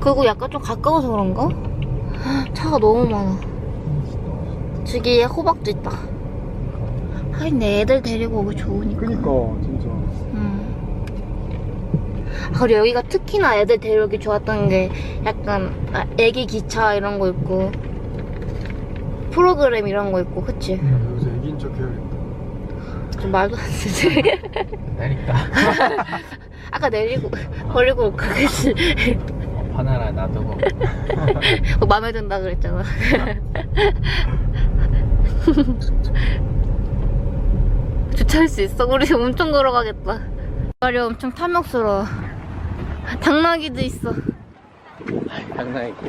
그리고 약간 좀 가까워서 그런가? 차가 너무 많아. 저기에 호박도 있다. 하긴 내 애들 데리고 오기 좋으니까. 그니까 진짜 음. 아, 그리고 여기가 특히나 애들 데려오기 좋았던 게 약간 아, 애기 기차 이런 거 있고 프로그램 이런 거 있고 그치? 여기서 애기인 척 해야겠다 좀 말도 안 되지 내릴까? 아까 내리고 버리고 올까 그치? 바나나 놔두고 뭐 마음에 든다 그랬잖아. 주차할 수 있어? 우리 엄청 걸어가겠다. 말이 엄청 탐욕스러워. 당나귀도 있어. 장난이고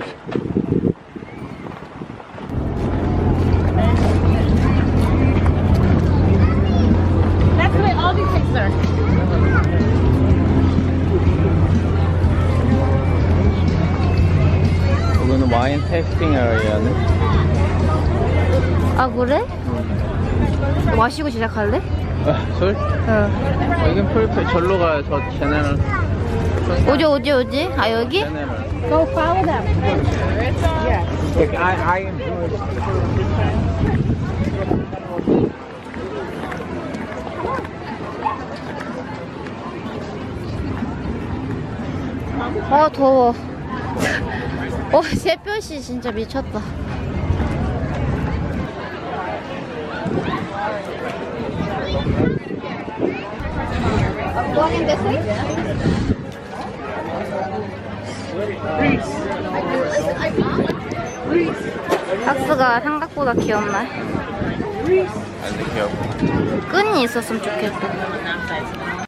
That's my Audi fixer. 여기는 와인 테스팅 에리아네 아 그래? 마시고 시작할래? 아, 술? 응. 여긴 풀페 절로 가요 저 제네럴 어디 어디 어디? 아 여기? 제네럴 Go follow them. I, I am 아 더워. 어 새벽이 진짜 미쳤다. 박스가 생각보다 귀엽네. 아주 귀엽고 끈이 있었으면 좋겠다.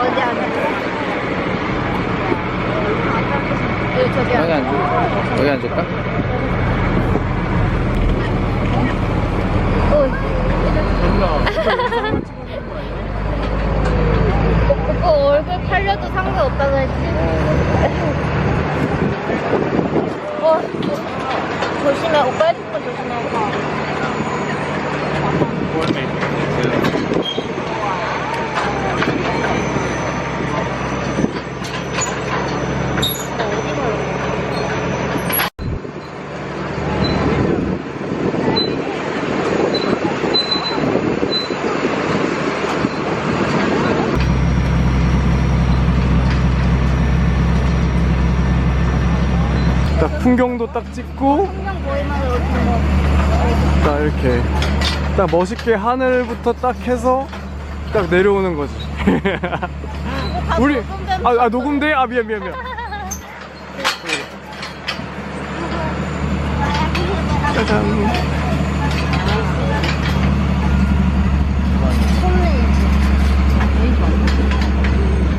어디 앉아? 여기 저기 여기 앉아. 앉을까? 여기 앉을까? 오빠 얼굴 팔려도 상관없다고 했지. 어, 조심해. 오빠 핸드폰 조심해. 딱 풍경도 딱 찍고 풍경 보이면 여기 뭐. 딱 이렇게 딱 멋있게 하늘부터 딱 해서 딱 내려오는 거지. 우리 아, 아 녹음돼? 아 미안 미안 미안. 짜잔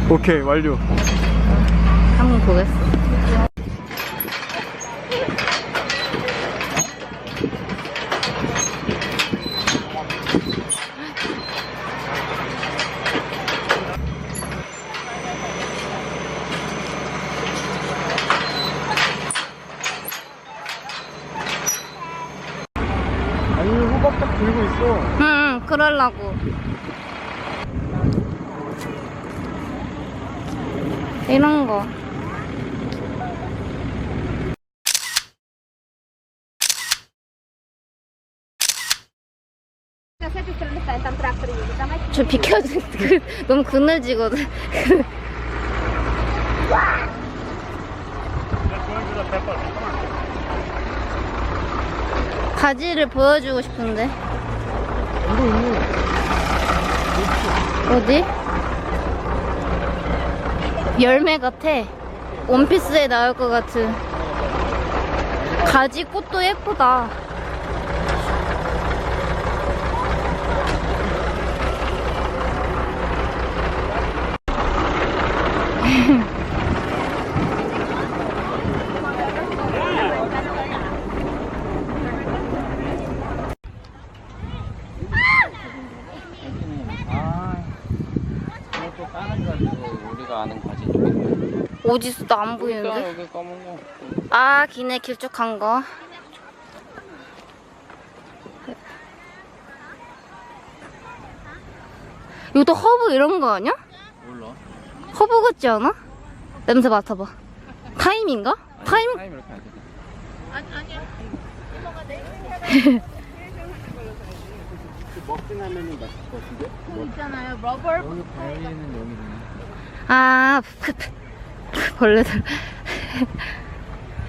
오케이 완료. 한번 보겠어. 아니 호박 딱 들고 있어 응, 응, 그럴라고. 이런 거. 저 비켜주, 그, 너무 그늘지거든. 가지를 보여주고 싶은데. 이거 있네. 어디? 열매 같아. 원피스에 나올 것 같은. 가지 꽃도 예쁘다. 우리가 아는 가지 쪽인데. 어디 있어? 나안 그러니까 보이는데? 여기 검은 거. 아, 기네 길쭉한 거. 이것도 허브 이런 거 아니야? 몰라. 허브 같지 않아? 냄새 맡아봐. 타임인가? 타임? 타임 이렇게 안 돼. 여기 바이올린은 여기 있네. 아, 그, 그, 그 벌레들.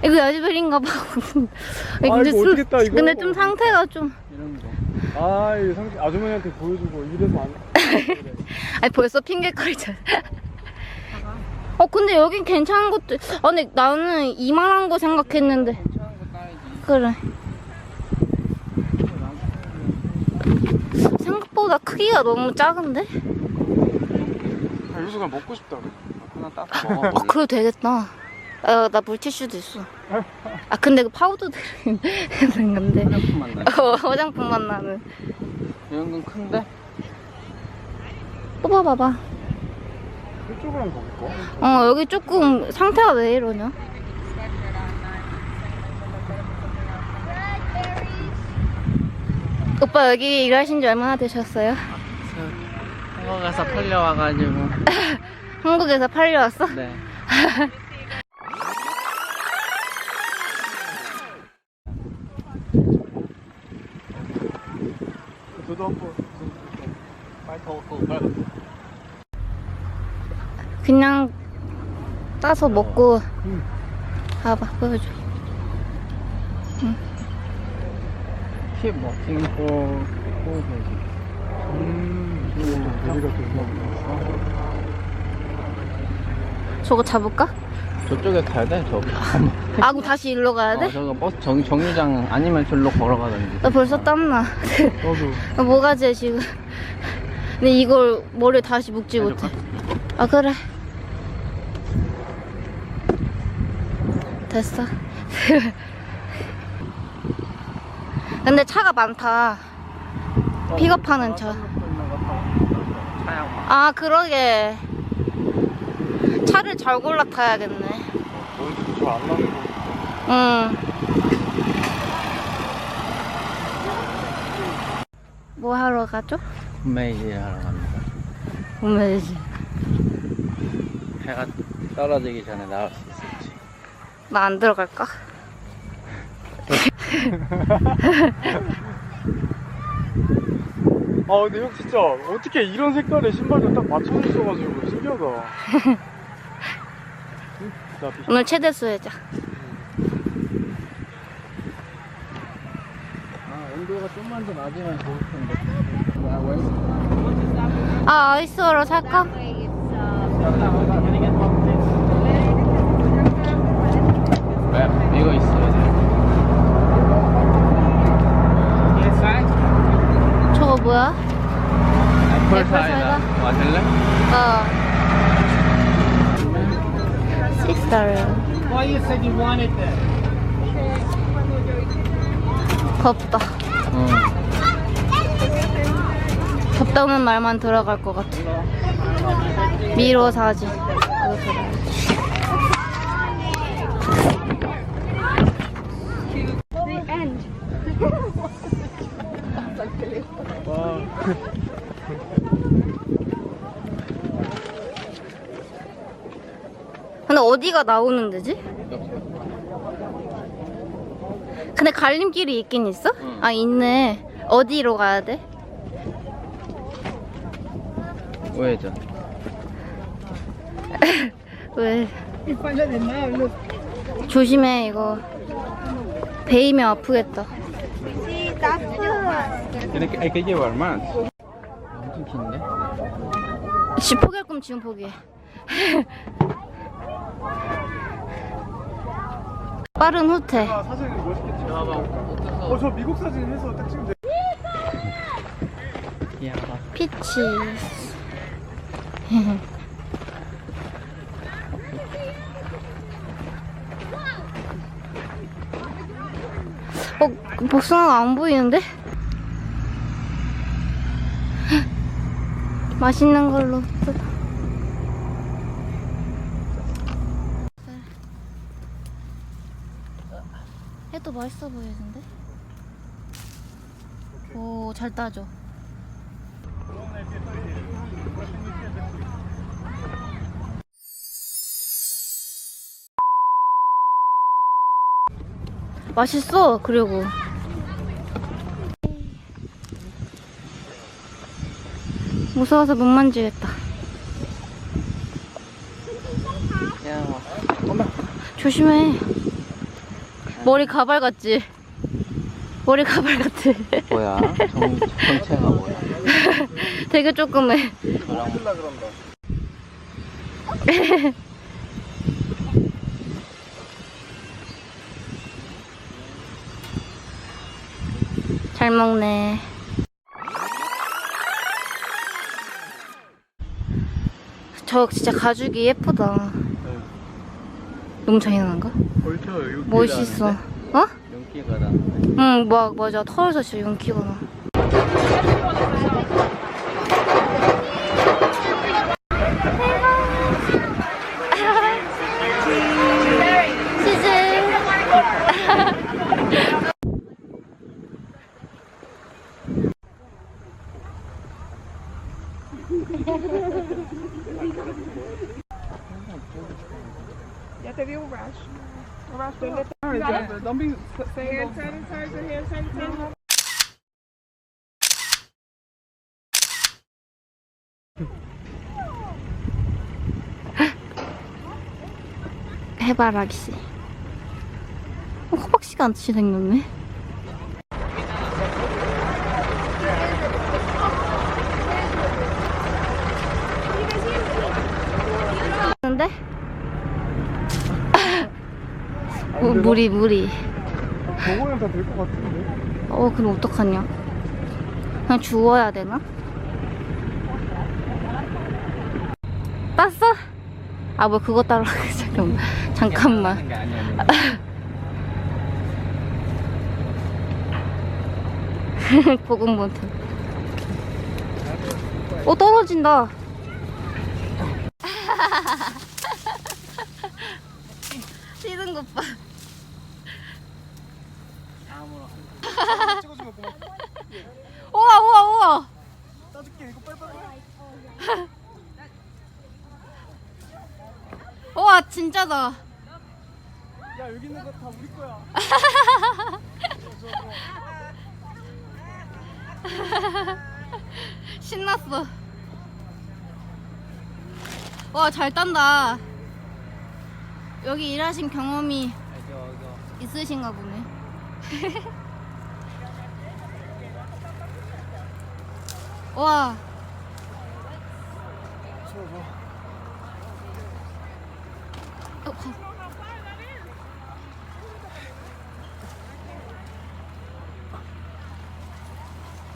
이거 여지벨인가 봐. 아니, 아, 이거 좀- 어떡했다, 이거. 근데 좀 상태가 좀. 이런 거. 아, 이 상태 아주머니한테 보여주고 이래서 안. 아니, 벌써 핑계거리잖아. 어, 근데 여긴 괜찮은 것도. 아, 근데 나는 이만한 거 생각했는데. 그래. 생각보다 크기가 너무 작은데? 아, 그냥 먹고 싶다. 그래. 하나 따서 어, 먹어볼래? 그래도 되겠다. 아, 나 물티슈도 있어. 아, 근데 그 파우더 들은 건데. 화장품 만나. 어, 화장품 맛 나는. 이런 건 큰데? 뽑아봐봐. 이쪽으로 한번 가볼까? 어, 여기 조금 상태가 왜 이러냐? 오빠 여기 일하신 지 얼마나 되셨어요? 한국 가서 팔려와가지고. 한국에서 팔려왔어? 네. 그냥 따서 먹고 응. 봐봐 보여줘 힙 워킹 포 포즈. 음, 이거 대리가 좀 저거 잡을까? 저쪽에 가야 돼 저기. 아 그럼 다시 일로 가야 어, 돼? 저거 버스 정, 정류장 아니면 절로 걸어가던지. 나 벌써 땀나 저도. 나 뭐가지 지금 근데 이걸 머리에 다시 묶지 못해 아 그래 됐어 근데 차가 많다 픽업하는 차. 아 그러게 차를 잘 골라 타야겠네 먼지도 잘안 나는 거. 응. 뭐 하러 가죠? 구매일 하러 갑니다. 구매지. 해가 떨어지기 전에 나올 수 있을지. 나 안 들어갈까? 아, 근데 형 진짜 어떻게 이런 색깔의 신발을 딱 맞춰서 써가지고 신기하다. 응? 나 비- 오늘 최대 수혜자. 아 온도가 좀만 더 낮으면 좋을 텐데. 아, 왜? 아 아이스로 살까? 왜? 이거 있어야 돼. 저거 뭐야? 애플 사이다. 마실래? 어. 6 달러. Why you said you wanted that? 덥다. 응. 덥다는 말만 들어갈 것 같아. 미로 사지. 그렇게 말해. 와. 근데 어디가 나오는 데지? 근데 갈림길이 있긴 있어? 응. 아 있네. 어디로 가야 돼? 우회전. 왜? 조심해 이거. 베이면 아프겠다. Tiene que, hay que llevar más. 엄청 긴데? 지 포기할 거면 지금 포기해. 빠른 후퇴. 사진이 멋있게 찍었어. 어저 미국 사진 해서 딱 찍으면 돼. 피치. 어, 그 복숭아가 안 보이는데? 맛있는 걸로 뜯어. 맛있어 보이는데? 오, 잘 따져. 맛있어, 그리고. 무서워서 못 만지겠다. 야, 조심해. 머리 가발 같지? 머리 가발 같아. 뭐야? 정, 정체가 뭐야? 되게 조그매. 저랑 잘 먹네. 저 진짜 가죽이 예쁘다. 너무 잔인한가? 멋있어. 어? 윤기가 나는데. 응, 막 맞아. 털에서 진짜 윤기가 나. Ya te letra. Don't be Hand sanitizer, hand sanitizer. 해바라기 씨. 어, 호박씨 같이 생겼네. 근데? 어, 물이 물이. 저거는 다될 것 같은데. 어 그럼 어떡하냐? 그냥 주워야 되나? 땄어? 아 뭐 그거 따라 잠깐만 잠깐만 게 아니야. 고군분투 어 떨어진다 뛰는 것봐 찍어주면 고마워. 우와 우와 우와 따줄게. 이거 빨리빨리. 우와 진짜다 야 여기 있는 거 다 우리 거야. 신났어. 와, 잘 딴다. 여기 일하신 경험이. 있으신가 보네. 와, 어, 가.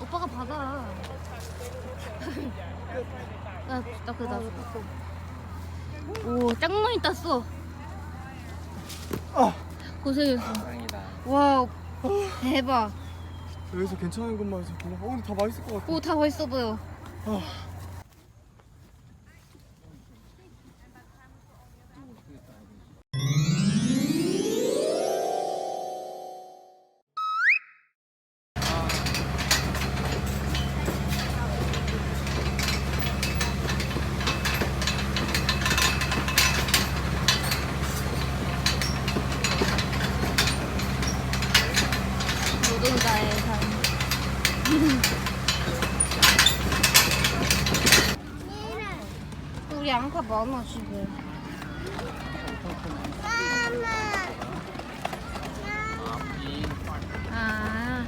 오빠가 받아. 나, 나 그거 나 줘. 오, 짱많이 땄어. 고생했어. 짱이다. 와, 대박. 여기서 괜찮은 것만 해서 고마워. 어 근데 다 맛있을 것 같아. 오, 다 맛있어 보여. 노 많아 집에. 아.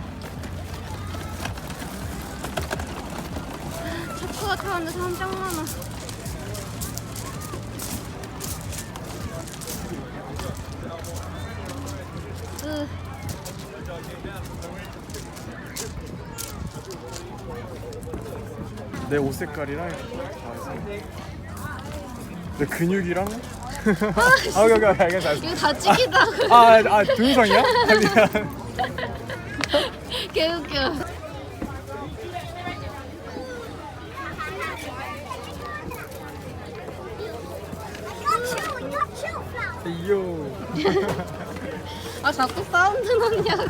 차크가 타는데 사람 짱 많아. 으. 내 옷 색깔이랑 다 해서. 내 근육이랑. 아, 오케이, 오케이, 알겠어, 알겠어. 이거 다 찍히다. 아, 아, 동영상이야? 아, 미안. 개웃겨. 이요. 아 자꾸 사운드 넣냐고.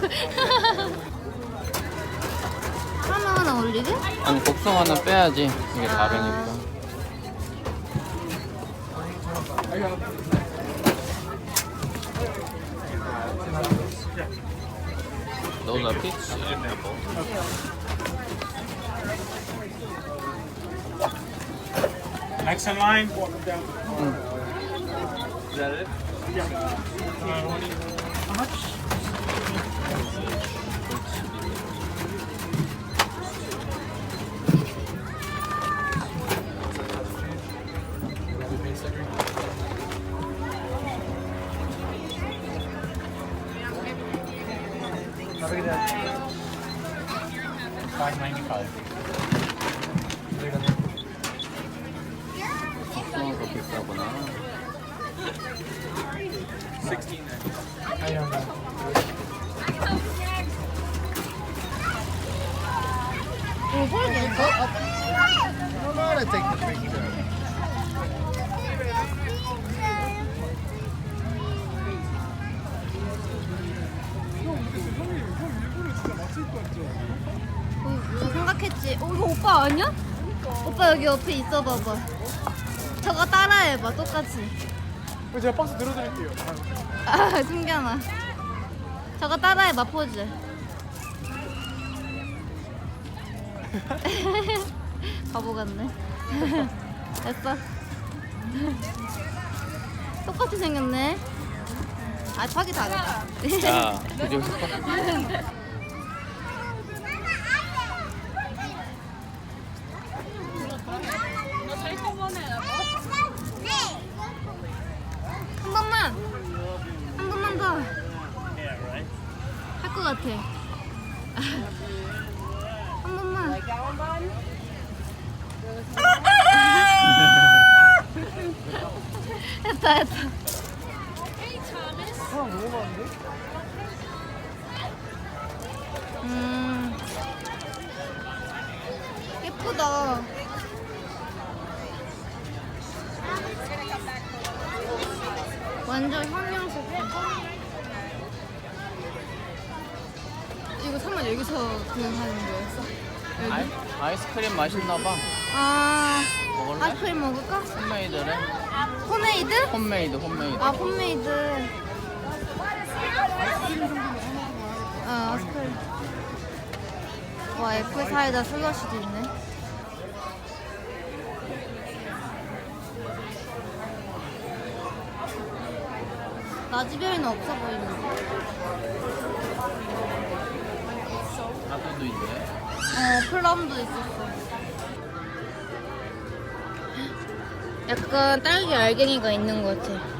하나하나 올리게? 아니 복숭아는 빼야지 이게 아. 다르니까 Those are peach Next in line. Five ninety-five. 복숭아가 비싸 구나 이거 소리 낼까? 어, 저 생각했지. 어, 이거 오빠 아니야? 오빠 여기 옆에 있어 봐봐. 저거 따라해봐, 똑같이. 어, 제가 박스 들어드릴게요. 아, 숨겨놔. 저거 따라해봐, 포즈. 바보 같네. 됐어. 똑같이 생겼네. 아, 턱이 다르다. 야 비디오 효과 한 번만! 한 번만 더! 할 것 같아. 한 번만. 됐다, 됐다. 음. 예쁘다. 완전 형형색. 이거 사면 여기서 그냥 하는 거였어? 여기? 아이, 아이스크림 맛있나봐 아, 먹을래? 아이스크림 먹을까? 홈메이드래 홈메이드? 홈메이드 홈메이드 아, 홈메이드. 아, 아이스크림. 와, 애플 사이다 슬러시도 있네. 나지별이는 없어 보이는데. 나도도 있네 어, 플럼도 있었어. 약간 딸기 알갱이가 있는 것 같아.